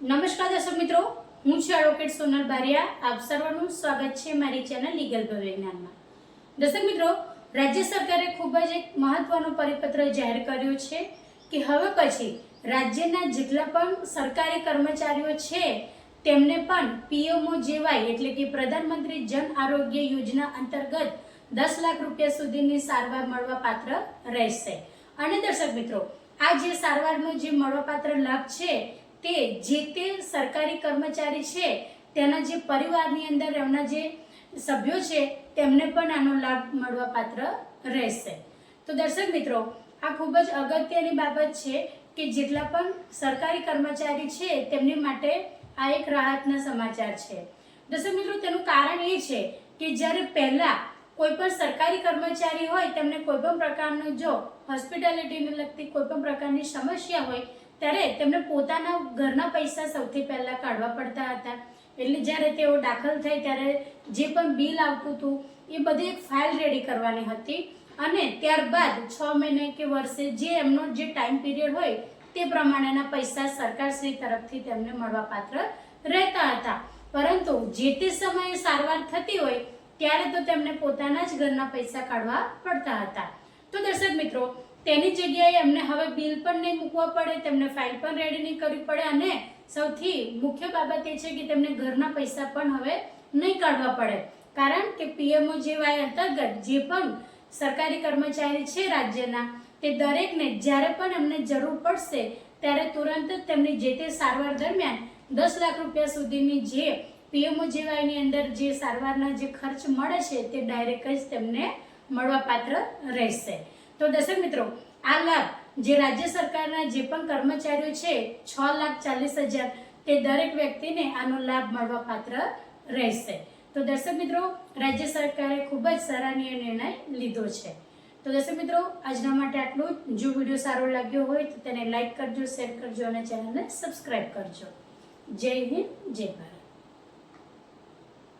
નમસ્કાર દર્શક મિત્રો, હું છું એડવોકેટ સોનલ બારિયા. આપ સર્વનું સ્વાગત છે મારી ચેનલ લીગલ વિજ્ઞાનમાં. દર્શક મિત્રો, રાજ્ય સરકારે ખૂબ જ એક મહત્વનો પરિપત્ર જાહેર કર્યો છે કે હવે પછી રાજ્યના જેટલા પણ સરકારી કર્મચારીઓ છે, તેમને પણ પીએમઓ જેવાય એટલે કે પ્રધાનમંત્રી જન આરોગ્ય યોજના અંતર્ગત દસ લાખ રૂપિયા સુધીની સારવાર મળવા પાત્ર રહેશે. અને દર્શક મિત્રો, આ જે સારવારનો જે મળવાપાત્ર લાભ છે તે જે તે સરકારી કર્મચારી છે, તેના જે પરિવારની અંદર એમના જે સભ્યો છે, તેમને પણ આનો લાભ મળવા પાત્ર રહેશે. તો દર્શક મિત્રો, આ ખૂબ જ અગત્યની બાબત છે કે જેટલા પણ સરકારી કર્મચારી છે, તેમની માટે આ એક રાહતના સમાચાર છે. દર્શક મિત્રો, તેનું કારણ એ છે કે જ્યારે પહેલા કોઈ પણ સરકારી કર્મચારી હોય, તેમને કોઈ પણ પ્રકારનો જો હોસ્પિટાલિટીને લગતી કોઈ પણ પ્રકારની સમસ્યા હોય ત્યારે તેમને પોતાના ઘરના પૈસા સૌથી પહેલાં કાઢવા પડતા હતા. એટલે જ્યારે તેઓ દાખલ થાય ત્યારે જે પણ બિલ આવતું હતું, એ બધી એક ફાઇલ રેડી કરવાની હતી. અને ત્યારબાદ છ મહિને કે વર્ષે જે એમનો જે ટાઈમ પીરિયડ હોય, તે પ્રમાણેના પૈસા સરકારશ્રી તરફથી તેમને મળવાપાત્ર રહેતા હતા. પરંતુ જે તે સમયે સારવાર થતી હોય, ત્યારે તો તેમને પોતાના જ ઘરના પૈસા કાઢવા પડતા હતા. તો દર્શક મિત્રો તેની જગ્યાએ એમને હવે બિલ પણ નહીં મૂકવા પડે, તેમને ફાઇલ પણ રેડી નહીં કરવી પડે અને સૌથી મુખ્ય બાબત એ છે કે તેમને ઘરના પૈસા પણ હવે નહીં કાઢવા પડે. કારણ કે પીએમઓ જેવાય અંતર્ગત જે પણ સરકારી કર્મચારી છે રાજ્યના, તે દરેકને જ્યારે પણ એમને જરૂર પડશે, ત્યારે તુરંત જ તેમની જે તે સારવાર દરમિયાન દસ લાખ રૂપિયા સુધીની જે પીએમઓ જેવાયની અંદર જે સારવારના જે ખર્ચ મળે છે, તે ડાયરેક્ટ જ તેમને મળવાપાત્ર રહેશે. તો દર્શક મિત્રો, આ લાભ જે રાજ્ય સરકારના જે પણ કર્મચારીઓ છે, છ લાખ ચાલીસ હજાર, તે દરેક વ્યક્તિને આનો લાભ મળવા પાત્ર રહેશે. તો દર્શક મિત્રો, રાજ્ય સરકારે ખૂબ જ સરાહનીય નિર્ણય લીધો છે. તો દર્શક મિત્રો, આજના માટે આટલું જ. વીડિયો સારો લાગ્યો હોય, તો તેને લાઈક કરજો, શેર કરજો અને ચેનલને સબસ્ક્રાઈબ કરજો. જય હિન્દ, જય ભારત.